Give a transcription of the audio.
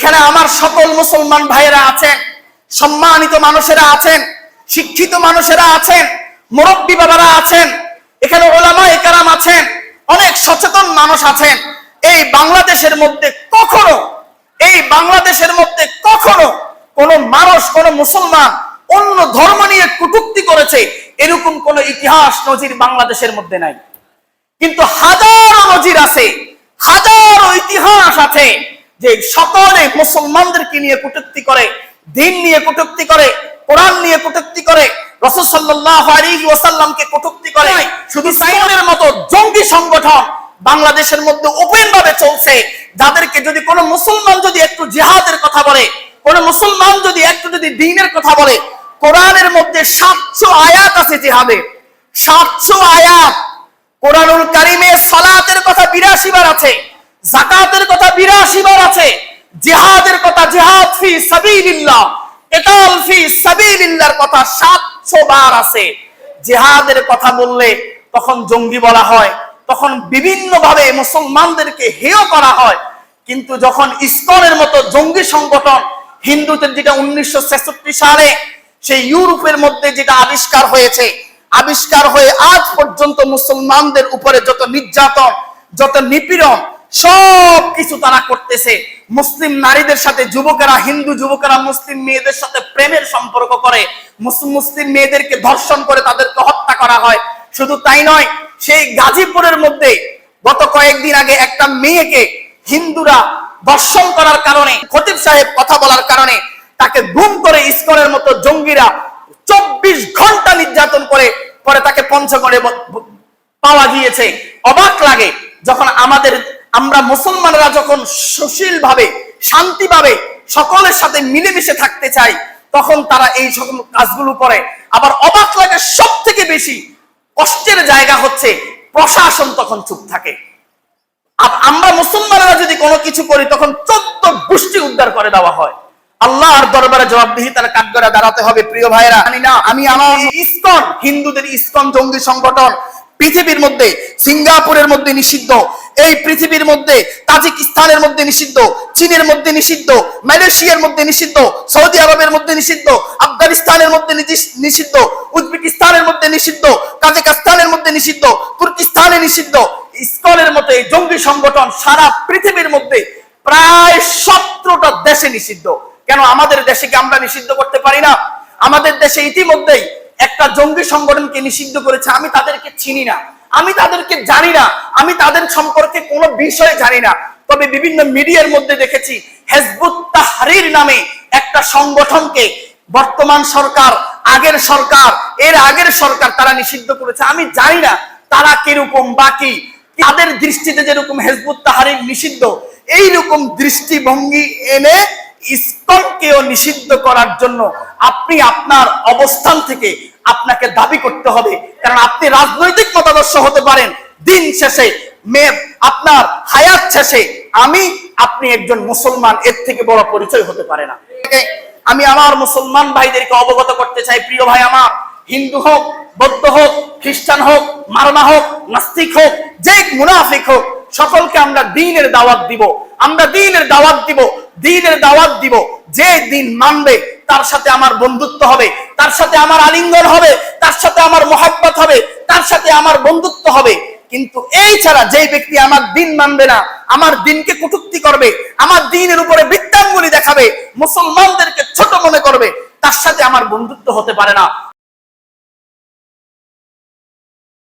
এখানে আমার সকল মুসলমান ভাইয়েরা আছেন, সম্মানিত মানুষেরা আছেন, শিক্ষিত মানুষেরা আছেন, মুরব্বী বাবারা আছেন, এখানে ওলামা একরাম আছেন, অনেক সচেতন মানুষ আছেন। এই বাংলাদেশের মধ্যে কখনো, এই বাংলাদেশের মধ্যে কখনো কোন মানুষ, কোন মুসলমান অন্য ধর্ম নিয়ে কটূক্তি করেছে, এরকম কোন ইতিহাস নজির বাংলাদেশের মধ্যে নাই। কিন্তু হাজারো নজির আছে, হাজারো ইতিহাস আছে যে সকলে মুসলমানদেরকে নিয়ে কটূক্তি করে দিন নিয়ে কটূক্তি করে কোরআন নিয়ে কটূক্তি করে রসদ সাল্লাহ আলী ওয়াসাল্লামকে কটূক্তি করে শুধু সাইনের মতো জঙ্গি সংগঠন বাংলাদেশের মধ্যে ওপেন ভাবে চলছে যাদেরকে যদি কোনো মুসলমান যদি একটু জিহাদের কথা বলে কোন মুসলমান যদি একটু যদি দিনের কথা বলে কোরআনের মধ্যে সাতশো আয়াত আছে জিহাদের সাতশো আয়াত। কোরআনুল কারিমে সালাতের কথা বিরাশি বার আছে। জাকাতের কথা বিরাশি বার আছে। জিহাদের কথা জিহাদ ফি সাবিলিল্লাহ এটাল ফি সাবিলিল্লাহর কথা সাতশো বার আছে। জিহাদের কথা বললে তখন জঙ্গি বলা হয়, তখন বিভিন্ন ভাবে মুসলমানদেরকে হেয় করা হয়। কিন্তু যখন ইসকনের মতো জঙ্গি সংগঠন হিন্দুদের যেটা উনিশশো ছেষট্টি সালে, সেই ইউরোপের মধ্যে যেটা আবিষ্কার হয়েছে, আবিষ্কার হয়ে আজ পর্যন্ত মুসলমানদের উপরে যত নির্যাতন, যত নিপীড়ন সব কিছু তারা করতেছে। মুসলিম নারীদের সাথে যুবকেরা, হিন্দু যুবকেরা, মুসলিম মেয়েদের সাথে প্রেমের সম্পর্ক করে। মুসলিম মেয়েদেরকে ধর্ষণ করে তাদেরকে হত্যা করা হয়। শুধু তাই নয়, সেই গাজীপুরের মধ্যে গত কয়েকদিন আগে একটা মেয়েকে হিন্দুরা দর্শন করার কারণে, খতিব সাহেব কথা বলার কারণে তাকে গুম করে ইস্কনের মতো জঙ্গিরা চব্বিশ ঘণ্টা নির্যাতন করে, পরে তাকে পঞ্চগড়ে পাওয়া গিয়েছে। অবাক লাগে যখন আমাদের আমরা মুসলমানরা যখন সুশীল ভাবে শান্তি ভাবে সকলের সাথে মিলেমিশে থাকতে চাই, তখন তারা এই সকল কাজগুলো করে। আবার অবাক লাগে সব থেকে বেশি কষ্টের জায়গা হচ্ছে প্রশাসন তখন চুপ থাকে। আর আমরা মুসলমানেরা যদি কোনো কিছু করি, তখন চোদ্দ গোষ্ঠী উদ্ধার করে দেওয়া হয়। আল্লাহর দরবারে জবাবদিহিতার কাঠগড়া দাঁড়াতে হবে। প্রিয় ভাইরা জানি না, আমি আমার ইসকন হিন্দুদের ইস্কন জঙ্গি সংগঠন পৃথিবীর মধ্যে, সিঙ্গাপুরের মধ্যে নিষিদ্ধ। এই পৃথিবীর মধ্যে, তাজিকিস্তানের মধ্যে নিষিদ্ধ, চীনের মধ্যে নিষিদ্ধ, মালয়েশিয়ার মধ্যে নিষিদ্ধ, সৌদি আরবের মধ্যে নিষিদ্ধ, আফগানিস্তানের মধ্যে নিষিদ্ধ- উজবেকিস্তানের মধ্যে নিষিদ্ধ কাজাকিস্তানের মধ্যে নিষিদ্ধ, তুর্কিস্তানে নিষিদ্ধ। ইসকনের মতো এই জঙ্গি সংগঠন সারা পৃথিবীর মধ্যে প্রায় সতেরোটা দেশে নিষিদ্ধ। কেন আমাদের দেশে কি আমরা নিষিদ্ধ করতে পারি না? আমাদের দেশে ইতিমধ্যেই একটা জঙ্গি সংগঠনকে নিষিদ্ধ করেছে, আমি তাদেরকে চিনি না, আমি তাদেরকে জানি না, আমি তাদের সম্পর্কে কোনো বিষয় জানি না। তবে বিভিন্ন মিডিয়ার মধ্যে দেখেছি, হেজবুত তাহরির নামে একটা সংগঠনকে বর্তমান সরকার, আগের সরকার, এর আগের সরকার তারা নিষিদ্ধ করেছে, আমি জানি না তারা কীরকম বাকি, তাদের দৃষ্টিতে যেরকম হেজবুত তাহারির নিষিদ্ধ, এইরকম দৃষ্টিভঙ্গি এনে ইসকনকেও নিষিদ্ধ করার জন্য আপনি আপনার অবস্থান থেকে আপনাকে দাবি করতে হবে। কারণ আপনি রাজনৈতিক মতাদর্শ হতে পারেন। দিন শেষে, মে, আপনার হায়াত শেষে আমি, আপনি একজন মুসলমান, এর থেকে বড় পরিচয় হতে পারে না। আমি আমার মুসলমান ভাইদেরকে অবগত করতে চাই, প্রিয় ভাই আমার। হিন্দু হোক, বৌদ্ধ হোক, খ্রিস্টান হোক, মারমা হোক, নাস্তিক হোক, যে মুনাফিক হোক সকলকে আমরা দিনের দাওয়াত দিব। আমরা দিনের দাওয়াত দিব, দিনের দাওয়াত দিব। যে দিন মানবে, তার সাথে আমার বন্ধুত্ব হবে, তার সাথে আমার আলিঙ্গন হবে, তার সাথে আমার মহাব্বত হবে, তার সাথে আমার বন্ধুত্ব হবে। কিন্তু এই ছাড়া যেই ব্যক্তি আমার দিন মানবে না, আমার দিনকে কটুক্তি করবে, আমার দিনের উপরে বৃত্তাঙ্গুলি দেখাবে, মুসলমানদেরকে ছোট মনে করবে, তার সাথে আমার বন্ধুত্ব হতে পারে না।